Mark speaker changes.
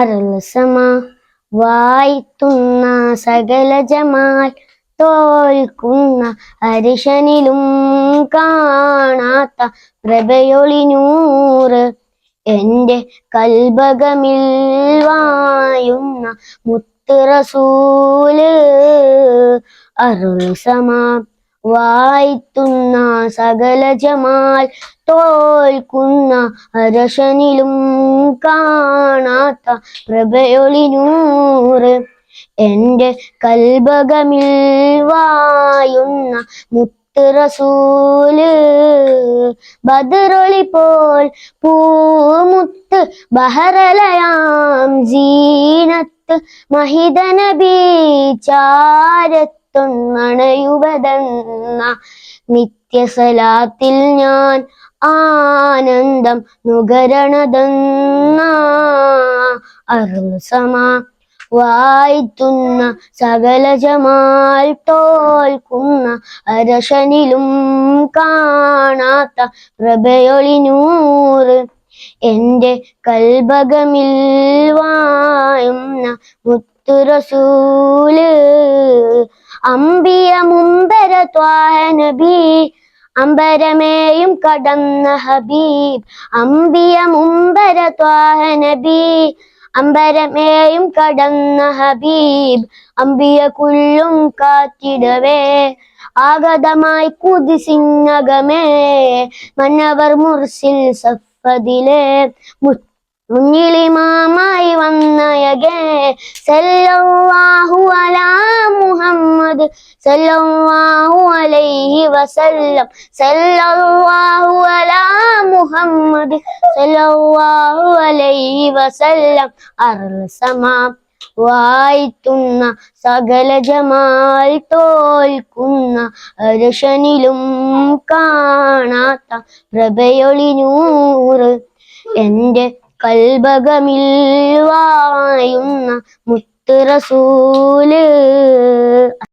Speaker 1: അറുസമ വായിത്തുന്ന സകല ജമാൽ തോൽക്കുന്ന അരിശനിലും കാണാത്ത പ്രഭയൊളിനൂറ് എന്റെ കൽബകമിൽ വായുന്ന മുത്തുറസൂൽ അരുൾസമ വായിത്തുന്ന സകല ജമാൽ തോൽക്കുന്ന അരശനിലും കാണാത്ത പ്രഭയൊളിനൂറ് എന്റെ കൽബകമിൽ വായുന്ന മുത്ത് റസൂൽ ബദറൊളി പോൽ പൂമുത്ത് ബഹറലയാം ജീനത്ത്. മഹിതന നബി ചാരത്തൊന്നണയുവതെന്ന നിത്യസലാത്തിൽ ഞാൻ ആനന്ദം നുകരണതെന്ന. വായിത്തുന്ന സകലജമാൽ തോൽക്കുന്ന അരശനിലും കാണാത്ത പ്രഭയൊളിനൂറ്. എന്റെ കൽഭകമിൽ വായുന്ന മുത്തുറസൂൽ അമ്പിയ മുമ്പര ത്വാഹ നബി അമ്പരമേയും കടന്ന ഹബീബ് അമ്പിയ മുമ്പര ത്വാഹ നബി. അമ്പരമേയും കടന്ന ഹബീബ് അമ്പിയ കുല്ലും കാറ്റിടവേ ആഗതമായി കുതിസിന്നകമേ മന്നവർ മുർസിൽ സഫദിലെ മുന്നിലിമാമായി വന്നയകേ സല്ലല്ലാഹു അലാ മുഹമ്മദ് സല്ലല്ലാഹു അലൈഹി വസല്ലം. സല്ലല്ലാഹു അലാ മുഹമ്മദ് സല്ലല്ലാഹു അലൈഹി വസല്ലം. അർസമാ വായിത്തുന്ന സകല ജമാൽ തോൽക്കുന്ന അരശനിലും കാണാത്ത പ്രഭയൊളിനൂറ് എന്റെ കൽബകമിൽ വായുന്ന മുത്ത് റസൂൽ